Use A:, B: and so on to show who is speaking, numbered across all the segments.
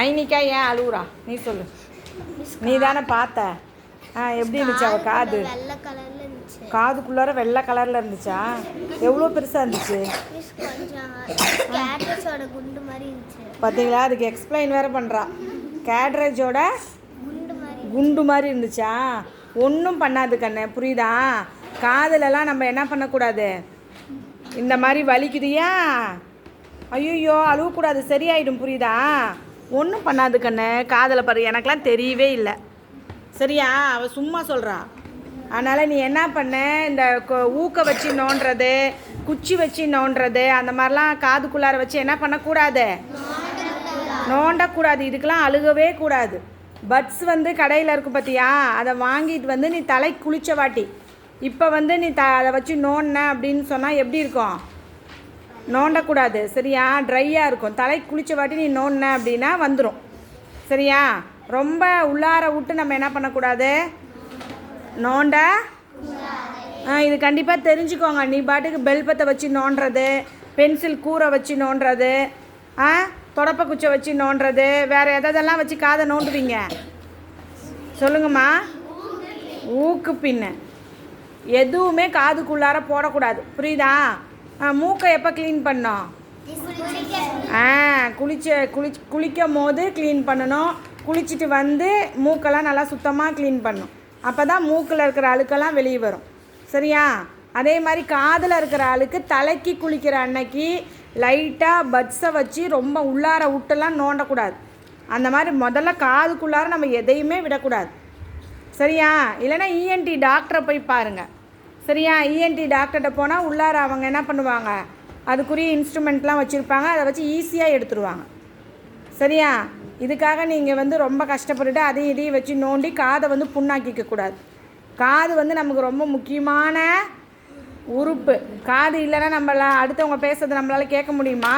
A: ஐனிக்கா ஏன் அழுவுறா? நீ சொல்லு. நீ தானே பார்த்த. ஆ எப்படி இருந்துச்சு அவ காது?
B: வெள்ளை கலர்ல இருந்துச்சு.
A: காதுக்குள்ளார வெள்ளை கலரில் இருந்துச்சா? எவ்வளோ பெருசாக இருந்துச்சு? பார்த்தீங்களா? அதுக்கு எக்ஸ்பிளைன் வேறு பண்ணுறா கேட்ரேஜோட
B: குண்டு மாதிரி
A: குண்டு மாதிரி இருந்துச்சா? ஒன்றும் பண்ணாது கண்ணு புரியுதா? காதுலலாம் நம்ம என்ன பண்ணக்கூடாது? இந்த மாதிரி வலிக்குதியா? ஐயோ அழுவக்கூடாது சரியாயிடும் புரியுதா? ஒன்றும் பண்ணாது கண்ணு. காதில் பாரு எனக்கெலாம் தெரியவே இல்லை. சரியா? அவள் சும்மா சொல்கிறா அதனால் நீ என்ன பண்ண? இந்த கொ- ஊக்க வச்சு நோண்டுறது குச்சி வச்சு நோண்டுறது அந்த மாதிரிலாம் காதுக்குள்ளார வச்சு என்ன பண்ணக்கூடாது? நோண்டக்கூடாது. இதுக்கெல்லாம் அழுகவே கூடாது. பட்ஸ் வந்து கடையில் இருக்கும் பார்த்தியா அதை வாங்கிட்டு வந்து நீ தலை குளிச்ச வாட்டி. இப்போ வந்து நீ த அதை வச்சு நோண்டின அப்படின்னு சொன்னால் எப்படி இருக்கும்? நோண்டக்கூடாது சரியா? ட்ரையாக இருக்கும். தலை குளிச்ச வாட்டி நீ நோண்டின அப்படின்னா வந்துடும் சரியா? ரொம்ப உள்ளார விட்டு நம்ம என்ன பண்ணக்கூடாது? நோண்ட? ஆ இது கண்டிப்பாக தெரிஞ்சுக்கோங்க. நீ பாட்டுக்கு பெல்பத்தை வச்சு நோண்டுறது பென்சில் கூரை வச்சு நோண்டுறது ஆ தொடப்ப குச்சை வச்சு நோண்டுறது வேறு எதெல்லாம் வச்சு காதை நோண்டுவீங்க? சொல்லுங்கம்மா. ஊக்கு பின்னு. எதுவுமே காதுக்குள்ளார போடக்கூடாது. புரியுதா? ஆ, மூக்கை எப்போ க்ளீன் பண்ணோம் ஆ குளிச்ச குளிச் குளிக்கும் போது க்ளீன் பண்ணணும். குளிச்சுட்டு வந்து மூக்கெல்லாம் நல்லா சுத்தமாக க்ளீன் பண்ணும். அப்போ தான் மூக்கில் இருக்கிற அழுக்கெல்லாம் வெளியே வரும். சரியா? அதே மாதிரி காதில் இருக்கிற அழுக்கு தலைக்கு குளிக்கிற அன்னைக்கு லைட்டாக பட்ஸை வச்சு ரொம்ப உள்ளார விட்டெல்லாம் நோண்டக்கூடாது. அந்த மாதிரி முதல்ல காதுக்குள்ளார நம்ம எதையுமே விடக்கூடாது. சரியா? இல்லைன்னா இஎன்டி டாக்டரை போய் பாருங்கள் சரியா இஎன்டி டாக்டர்கிட்ட போனால் உள்ளார அவங்க என்ன பண்ணுவாங்க? அதுக்குரிய இன்ஸ்ட்ருமெண்ட்லாம் வச்சுருப்பாங்க. அதை வச்சு ஈஸியாக எடுத்துருவாங்க. சரியா? இதுக்காக நீங்கள் வந்து ரொம்ப கஷ்டப்பட்டுட்டு அதையும் இதையும் வச்சு நோண்டி காதை வந்து புண்ணாக்கிக்க கூடாது. காது வந்து நமக்கு ரொம்ப முக்கியமான உறுப்பு. காது இல்லைன்னா நம்மள அடுத்தவங்க பேசுறது நம்மளால் கேட்க முடியுமா?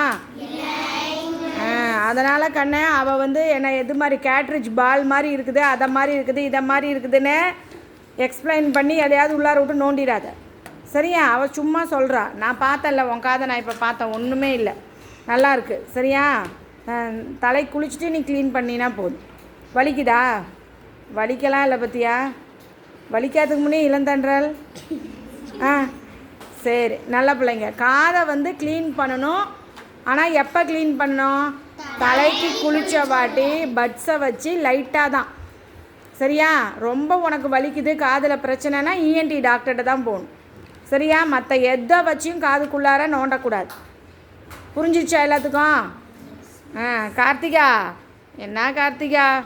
A: அதனால் கண்ணே அவள் வந்து என்ன எது மாதிரி கேட்ரிட்ஜ் பால் மாதிரி இருக்குது அதை மாதிரி இருக்குது இதை மாதிரி இருக்குதுன்னு எக்ஸ்பிளைன் பண்ணி எதையாவது உள்ளார விட்டு நோண்டிடாத. சரியா? அவள் சும்மா சொல்கிறா நான் பார்த்தேன்ல உன் காதை நான் இப்போ பார்த்தேன். ஒன்றுமே இல்லை. நல்லா இருக்குது சரியா? தலை குளிச்சுட்டு நீ க்ளீன் பண்ணினா போதும். வலிக்குதா? வலிக்கலாம் இல்லை பத்தியா? வலிக்காததுக்கு முன்னே இளந்தன்றல் ஆ சரி. நல்ல பிள்ளைங்க. காதை வந்து க்ளீன் பண்ணணும். ஆனால் எப்போ க்ளீன் பண்ணணும்? தலைக்கு குளித்த வாட்டி பட்ஸை வச்சு லைட்டாக தான். சரியா? ரொம்ப உனக்கு வலிக்குது காதில் பிரச்சனைனா இஎன்டி டாக்டர்கிட்ட தான் போகணும். சரியா? மற்ற எதை வச்சும் காதுக்குள்ளார நோண்டக்கூடாது. புரிஞ்சிச்சா எல்லாத்துக்கும்? ஆ கார்த்திகா. என்ன கார்த்திகா?